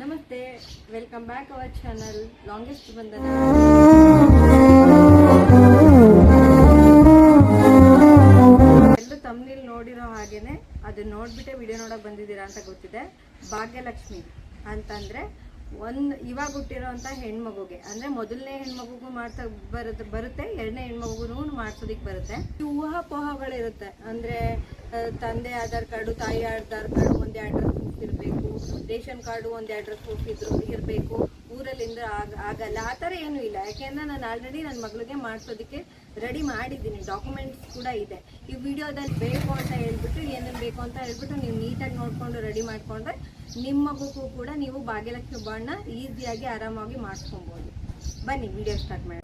ನಮಸ್ತೆ welcome back our channel longest ಬಂದ ಎಲ್ಲರೂ ತಮ್ಮಲ್ಲಿ ನೋಡಿರೋ ಹಾಗೇನೆ ಅದನ್ನ ನೋಡ್ಬಿಟ್ಟೆ ವಿಡಿಯೋ ನೋಡಕ್ ಬಂದಿದ್ದೀರಾ ಅಂತ ಗೊತ್ತಿದೆ. ಭಾಗ್ಯಲಕ್ಷ್ಮಿ ಅಂತಂದ್ರೆ ಒಂದ್ ಇವಾಗ ಹುಟ್ಟಿರೋಂಥ ಹೆಣ್ಮಗುಗೆ. ಅಂದ್ರೆ ಮೊದಲನೇ ಹೆಣ್ಮಗುಗೂ ಮಾಡ್ತಾ ಬರುತ್ತೆ ಬರುತ್ತೆ, ಎರಡನೇ ಹೆಣ್ಮಗುಗೂ ಮಾಡ್ಸೋದಿಕ್ ಬರುತ್ತೆ. ಊಹಾಪೋಹಗಳಿರುತ್ತೆ. ಅಂದ್ರೆ ತಂದೆ ಆಧಾರ್ ಕಾರ್ಡು, ತಾಯಿ ಆಧಾರ್ ಕಾರ್ಡು, ಒಂದೇ ಅಡ್ರೆಸ್ ಇರಬೇಕು ರೇಷನ್ ಕಾರ್ಡು ಒಂದು ಅಡ್ರೆಸ್ ಪ್ರೂಫ್ ಇದ್ರು ಇರಬೇಕು. ಊರಲ್ಲಿಂದ ಆಗ, ಆಗಲ್ಲ. ಆ ಥರ ಏನೂ ಇಲ್ಲ. ಯಾಕೆಂದರೆ ನಾನು ಆಲ್ರೆಡಿ ನನ್ನ ಮಗಳಿಗೆ ಮಾಡಿಸೋದಕ್ಕೆ ರೆಡಿ ಮಾಡಿದ್ದೀನಿ. ಡಾಕ್ಯುಮೆಂಟ್ಸ್ ಕೂಡ ಇದೆ. ಈ ವಿಡಿಯೋದಲ್ಲಿ ಬೇಕು ಅಂತ ಹೇಳ್ಬಿಟ್ಟು ಏನೇನು ಬೇಕು ಅಂತ ಹೇಳ್ಬಿಟ್ಟು ನೀವು ನೀಟಾಗಿ ನೋಡ್ಕೊಂಡು ರೆಡಿ ಮಾಡಿಕೊಂಡ್ರೆ ನಿಮ್ಮ ಮಗುಗೂ ಕೂಡ ನೀವು ಭಾಗ್ಯಲಕ್ಷ್ಮಿ ಬಣ್ಣ ಈಸಿಯಾಗಿ ಆರಾಮಾಗಿ ಮಾಡಿಸ್ಕೊಬೋದು. ಬನ್ನಿ ವಿಡಿಯೋ ಸ್ಟಾರ್ಟ್ ಮಾಡಿ.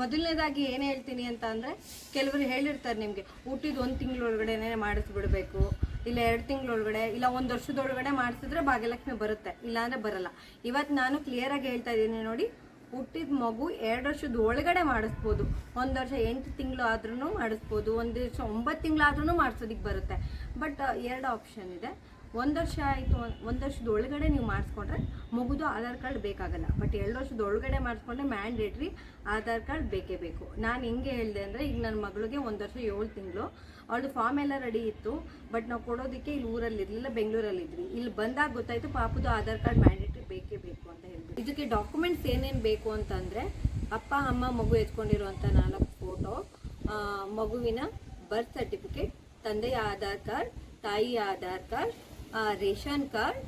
ಮೊದಲನೇದಾಗಿ ಏನು ಹೇಳ್ತೀನಿ ಅಂತ ಅಂದರೆ, ಕೆಲವರು ಹೇಳಿರ್ತಾರೆ ನಿಮಗೆ, ಹುಟ್ಟಿದ ಒಂದು ತಿಂಗಳೊಳಗಡೆನೆ ಮಾಡಿಸ್ಬಿಡ್ಬೇಕು. ಇಲ್ಲ ಎರಡು ತಿಂಗಳೊಳಗಡೆ, ಇಲ್ಲ ಒಂದು ವರ್ಷದೊಳಗಡೆ ಮಾಡಿಸಿದ್ರೆ ಭಾಗ್ಯಲಕ್ಷ್ಮಿ ಬರುತ್ತೆ, ಇಲ್ಲಾಂದ್ರೆ ಬರಲ್ಲ. ಇವತ್ತು ನಾನು ಕ್ಲಿಯರಾಗಿ ಹೇಳ್ತಾ ಇದ್ದೀನಿ ನೋಡಿ, ಹುಟ್ಟಿದ ಮಗು ಎರಡು ವರ್ಷದ ಒಳಗಡೆ ಮಾಡಿಸ್ಬೋದು. ಒಂದು ವರ್ಷ ಎಂಟು ತಿಂಗಳು ಆದ್ರೂ ಮಾಡಿಸ್ಬೋದು, ಒಂದು ವರ್ಷ ಒಂಬತ್ತು ತಿಂಗಳಾದ್ರೂ ಮಾಡಿಸೋದಕ್ಕೆ ಬರುತ್ತೆ. ಬಟ್ ಎರಡು ಆಪ್ಷನ್ ಇದೆ. ಒಂದು ವರ್ಷ ಆಯಿತು ಒಂದು ವರ್ಷದ ಒಳಗಡೆ ನೀವು ಮಾಡಿಸ್ಕೊಂಡ್ರೆ ಮಗುದು ಆಧಾರ್ ಕಾರ್ಡ್ ಬೇಕಾಗಲ್ಲ. ಬಟ್ ಎರಡು ವರ್ಷದ ಒಳಗಡೆ ಮಾಡಿಸ್ಕೊಂಡ್ರೆ ಮ್ಯಾಂಡೇಟ್ರಿ ಆಧಾರ್ ಕಾರ್ಡ್ ಬೇಕೇ ಬೇಕು. ನಾನು ಹಿಂಗೆ ಹೇಳಿದೆ ಅಂದರೆ ಈಗ ನನ್ನ ಮಗಳಿಗೆ ಒಂದು ವರ್ಷ ಏಳು ತಿಂಗಳು. ಅವಳು ಫಾರ್ಮ್ ಎಲ್ಲ ರೆಡಿ ಇತ್ತು. ಬಟ್ ನಾವು ಕೊಡೋದಕ್ಕೆ ಇಲ್ಲಿ ಊರಲ್ಲಿ ಇರಲಿಲ್ಲ, ಬೆಂಗಳೂರಲ್ಲಿ ಇಲ್ಲಿ ಬಂದಾಗ ಗೊತ್ತಾಯಿತು ಪಾಪದು ಆಧಾರ್ ಕಾರ್ಡ್ ಮ್ಯಾಂಡೇಟ್ರಿ ಬೇಕೇ ಬೇಕು ಅಂತ ಹೇಳಿದ್ರು ಇದಕ್ಕೆ ಡಾಕ್ಯುಮೆಂಟ್ಸ್ ಏನೇನು ಬೇಕು ಅಂತಂದರೆ ಅಪ್ಪ, ಅಮ್ಮ, ಮಗು ಎತ್ಕೊಂಡಿರುವಂಥ ನಾಲ್ಕು ಫೋಟೋ ಮಗುವಿನ ಬರ್ತ್ ಸರ್ಟಿಫಿಕೇಟ್ ತಂದೆಯ ಆಧಾರ್ ಕಾರ್ಡ್, ತಾಯಿಯ ಆಧಾರ್ ಕಾರ್ಡ್ ರೇಷನ್ ಕಾರ್ಡ್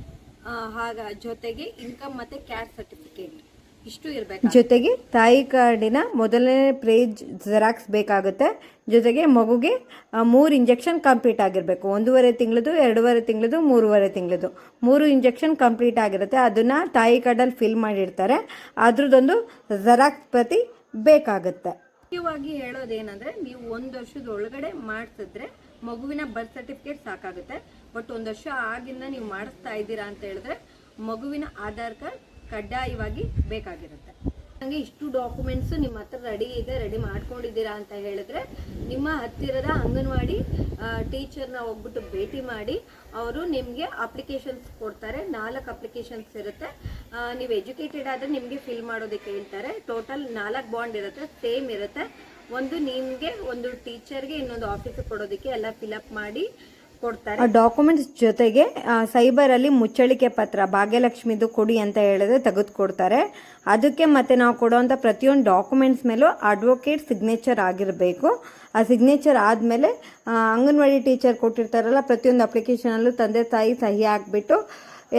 ಹಾಗ ಜೊತೆಗೆ ಇನ್ಕಮ್ ಮತ್ತೆ ಕ್ಯಾಸ್ಟ್ ಸರ್ಟಿಫಿಕೇಟ್ ಇಷ್ಟು ಇರಬೇಕು ಜೊತೆಗೆ ತಾಯಿ ಕಾರ್ಡಿನ ಮೊದಲನೇ ಪ್ರೇಜ್ ಜೆರಾಕ್ಸ್ ಬೇಕಾಗುತ್ತೆ. ಜೊತೆಗೆ ಮಗುಗೆ ಮೂರು ಇಂಜೆಕ್ಷನ್ ಕಂಪ್ಲೀಟ್ ಆಗಿರಬೇಕು. ಒಂದೂವರೆ ತಿಂಗಳದು ಎರಡೂವರೆ ತಿಂಗಳದು ಮೂರುವರೆ ತಿಂಗಳದು. ಮೂರು ಇಂಜೆಕ್ಷನ್ ಕಂಪ್ಲೀಟ್ ಆಗಿರುತ್ತೆ. ಅದನ್ನು ತಾಯಿ ಕಾರ್ಡಲ್ಲಿ ಫಿಲ್ ಮಾಡಿರ್ತಾರೆ. ಅದ್ರದ್ದೊಂದು ಜೆರಾಕ್ಸ್ ಪ್ರತಿ ಬೇಕಾಗುತ್ತೆ. ಮುಖ್ಯವಾಗಿ ಹೇಳೋದೇನಂದರೆ ನೀವು ಒಂದು ವರ್ಷದ ಒಳಗಡೆ ಮಾಡಿಸಿದ್ರೆ ಮಗುವಿನ ಬರ್ತ್ ಸರ್ಟಿಫಿಕೇಟ್ ಸಾಕಾಗುತ್ತೆ. ಬಟ್ ಒಂದು ವರ್ಷ ಆಗಿಂದ ನೀವು ಮಾಡಿಸ್ತಾ ಇದ್ದೀರಾ ಅಂತ ಹೇಳಿದ್ರೆ ಮಗುವಿನ ಆಧಾರ್ ಕಾರ್ಡ್ ಕಡ್ಡಾಯವಾಗಿ ಬೇಕಾಗಿರುತ್ತೆ. ನನಗೆ ಇಷ್ಟು ಡಾಕ್ಯುಮೆಂಟ್ಸ್ ನಿಮ್ಮ ಹತ್ರ ರೆಡಿ ಇದೆ ರೆಡಿ ಮಾಡ್ಕೊಂಡಿದ್ದೀರಾ ಅಂತ ಹೇಳಿದ್ರೆ ನಿಮ್ಮ ಹತ್ತಿರದ ಅಂಗನವಾಡಿ ಟೀಚರ್ನ ಹೋಗ್ಬಿಟ್ಟು ಭೇಟಿ ಮಾಡಿ, ಅವರು ನಿಮಗೆ ಅಪ್ಲಿಕೇಶನ್ಸ್ ಕೊಡ್ತಾರೆ. ನಾಲ್ಕು ಅಪ್ಲಿಕೇಶನ್ಸ್ ಇರುತ್ತೆ. ನೀವು ಎಜುಕೇಟೆಡ್ ಆದರೆ ನಿಮಗೆ ಫಿಲ್ ಮಾಡೋದಕ್ಕೆ ಹೇಳ್ತಾರೆ. ಟೋಟಲ್ ನಾಲ್ಕು ಬಾಂಡ್ ಇರುತ್ತೆ ಸೇಮ್ ಇರುತ್ತೆ. ಒಂದು ನಿಮಗೆ, ಒಂದು ಟೀಚರ್ಗೆ, ಇನ್ನೊಂದು ಆಫೀಸ್ ಕೊಡೋದಕ್ಕೆ ಎಲ್ಲ ಫಿಲಪ್ ಮಾಡಿ ಕೊಡ್ತಾರೆ. ಡಾಕ್ಯುಮೆಂಟ್ಸ್ ಜೊತೆಗೆ ಸೈಬರ್ ಅಲ್ಲಿ ಮುಚ್ಚಳಿಕೆ ಪತ್ರ, ಭಾಗ್ಯಲಕ್ಷ್ಮಿದು ಕೊಡಿ ಅಂತ ಹೇಳಿದ್ರೆ ತೆಗೆದುಕೊಡ್ತಾರೆ. ಅದಕ್ಕೆ ಮತ್ತೆ ನಾವು ಕೊಡುವಂತ ಪ್ರತಿಯೊಂದು ಡಾಕ್ಯುಮೆಂಟ್ಸ್ ಮೇಲೂ ಅಡ್ವೊಕೇಟ್ ಸಿಗ್ನೇಚರ್ ಆಗಿರಬೇಕು. ಆ ಸಿಗ್ನೇಚರ್ ಆದಮೇಲೆ ಅಂಗನವಾಡಿ ಟೀಚರ್ ಕೊಟ್ಟಿರ್ತಾರಲ್ಲ, ಪ್ರತಿಯೊಂದು ಅಪ್ಲಿಕೇಶನಲ್ಲೂ ತಂದೆ ತಾಯಿ ಸಹಿ ಹಾಕ್ಬಿಟ್ಟು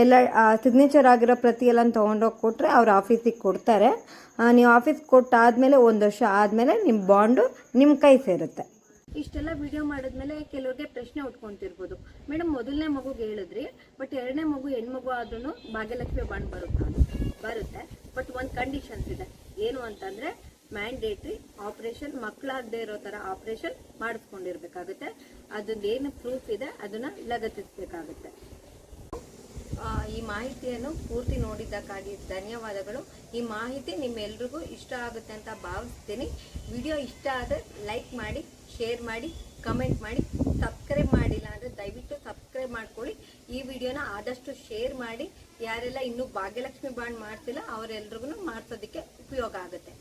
ಎಲ್ಲ ಸಿಗ್ನೇಚರ್ ಆಗಿರೋ ಪ್ರತಿ ಎಲ್ಲ ತೊಗೊಂಡೋಗಿ ಕೊಟ್ಟರೆ ಅವ್ರು ಆಫೀಸಿಗೆ ಕೊಡ್ತಾರೆ. ನೀವು ಆಫೀಸ್ ಕೊಟ್ಟಾದಮೇಲೆ ಒಂದು ವರ್ಷ ಆದಮೇಲೆ ನಿಮ್ಮ ಬಾಂಡು ನಿಮ್ಮ ಕೈ ಸೇರುತ್ತೆ. ಇಷ್ಟೆಲ್ಲ ವಿಡಿಯೋ ಮಾಡಿದ್ಮೇಲೆ ಕೆಲವರಿಗೆ ಪ್ರಶ್ನೆ ಉಟ್ಕೊಂತಿರ್ಬೋದು. ಮೇಡಮ್ ಮೊದಲನೇ ಮಗುಗೆ ಹೇಳಿದ್ರಿ ಬಟ್ ಎರಡನೇ ಮಗು ಹೆಣ್ಮಗು ಆದ್ರೂ ಭಾಗ್ಯಲಕ್ಷ್ಮಿ ಬಾಂಡ್ ಬರುತ್ತೆ ಬರುತ್ತೆ ಬಟ್ ಒಂದು ಕಂಡೀಷನ್ಸ್ ಇದೆ. ಏನು ಅಂತಂದ್ರೆ ಮ್ಯಾಂಡೇಟ್ರಿ ಆಪರೇಷನ್ ಮಕ್ಕಳಾಗದೇ ಇರೋ ತರ ಆಪರೇಷನ್ ಮಾಡಿಸ್ಕೊಂಡಿರ್ಬೇಕಾಗುತ್ತೆ. ಅದನ್ನೇನು ಪ್ರೂಫ್ ಇದೆ, ಅದನ್ನ ಲಗತ್ತಿಸ್ಬೇಕಾಗುತ್ತೆ. ಈ ಮಾಹಿತಿಯನ್ನು ಪೂರ್ತಿ ನೋಡಿದ್ದಕ್ಕಾಗಿ ಧನ್ಯವಾದಗಳು. ಈ ಮಾಹಿತಿ ನಿಮ್ಮೆಲ್ರಿಗೂ ಇಷ್ಟ ಆಗುತ್ತೆ ಅಂತ ಭಾವಿಸ್ತೀನಿ. ವಿಡಿಯೋ ಇಷ್ಟ ಆದರೆ ಲೈಕ್ ಮಾಡಿ, ಶೇರ್ ಮಾಡಿ, ಕಮೆಂಟ್ ಮಾಡಿ, ಸಬ್ಸ್ಕ್ರೈಬ್ ಮಾಡಿಲ್ಲ ಅಂದರೆ ದಯವಿಟ್ಟು ಸಬ್ಸ್ಕ್ರೈಬ್ ಮಾಡ್ಕೊಳ್ಳಿ. ಈ ವಿಡಿಯೋನ ಆದಷ್ಟು ಶೇರ್ ಮಾಡಿ. ಯಾರೆಲ್ಲ ಇನ್ನೂ ಭಾಗ್ಯಲಕ್ಷ್ಮಿ ಬಾಂಡ್ ಮಾಡ್ತಿಲ್ಲ, ಅವರೆಲ್ರಿಗೂ ಮಾಡಿಸೋದಕ್ಕೆ ಉಪಯೋಗ ಆಗುತ್ತೆ.